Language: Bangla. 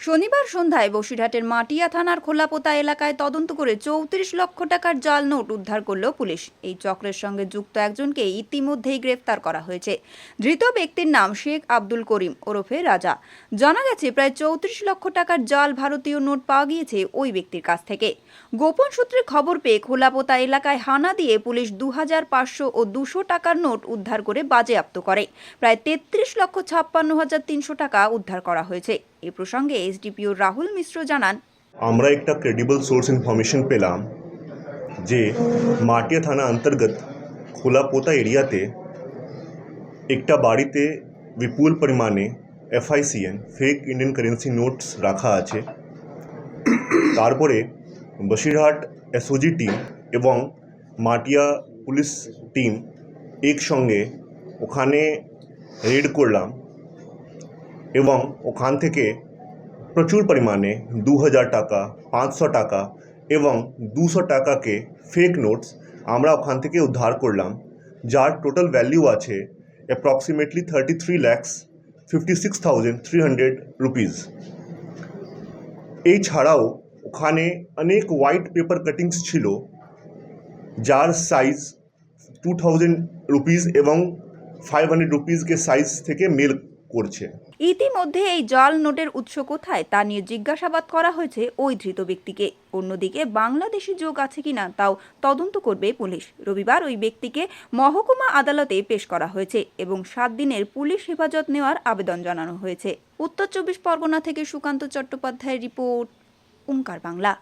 শনিবার সন্ধ্যায় বসিরহাটের মাটিয়া থানার খোলাপোতা এলাকায় তদন্ত করে চৌত্রিশ লক্ষ টাকার জাল নোট উদ্ধার করল পুলিশ। এই চক্রের সঙ্গে যুক্ত একজনকে ইতিমধ্যেই গ্রেফতার করা হয়েছে। ধৃত ব্যক্তির নাম শেখ আব্দুল করিম ওরফে রাজা। জানা গেছে, প্রায় চৌত্রিশ লক্ষ টাকার জাল ভারতীয় নোট পাওয়া গিয়েছে ওই ব্যক্তির কাছ থেকে। গোপন সূত্রে খবর পেয়ে খোলাপোতা এলাকায় হানা দিয়ে পুলিশ দু হাজার পাঁচশো ও দুশো টাকার নোট উদ্ধার করে বাজেয়াপ্ত করে। প্রায় তেত্রিশ লক্ষ ছাপ্পান্ন হাজার তিনশো টাকা উদ্ধার করা হয়েছে। এ প্রসঙ্গে এসডিপিও রাহুল মিশ্র জানান, আমরা একটা ক্রেডিবল সোর্স ইনফরমেশন পেলাম যে মাটিয়া থানা অন্তর্গত খোলাপোতা এরিয়াতে একটা বাড়িতে বিপুল পরিমাণে FICN fake Indian currency notes রাখা আছে। তারপরে বসিরহাট এসওজি টিম এবং মাটিয়া পুলিশ টিম একসঙ্গে ওখানে রেড করলাম। এবং ওখান থেকে প্রচুর পরিমাণে দু হাজার টাকা, পাঁচশো টাকা এবং দুশো টাকাকে ফেক নোটস আমরা ওখান থেকে উদ্ধার করলাম, যার টোটাল ভ্যালিউ আছে approximately thirty three lakhs fifty six thousand three hundred rupees এই ছাড়াও ওখানে অনেক হোয়াইট পেপার কাটিংস ছিল, যার সাইজ টু থাউজেন্ড রুপিস এবং ফাইভ হান্ড্রেড রুপিসকে সাইজ থেকে মেল করছে। ইতিমধ্যে এই জাল নোটের উৎস কোথায় তা নিয়ে জিজ্ঞাসাবাদ করা হয়েছে ওই ধৃত ব্যক্তিকে। অন্যদিকে, বাংলাদেশি যোগ আছে কিনা তাও তদন্ত করবে পুলিশ। রবিবার ওই ব্যক্তিকে মহকুমা আদালতে পেশ করা হয়েছে এবং সাত দিনের পুলিশ হেফাজত নেওয়ার আবেদন জানানো হয়েছে। উত্তর চব্বিশ পরগনা থেকে সুকান্ত চট্টোপাধ্যায়ের রিপোর্ট ওঙ্কার বাংলা।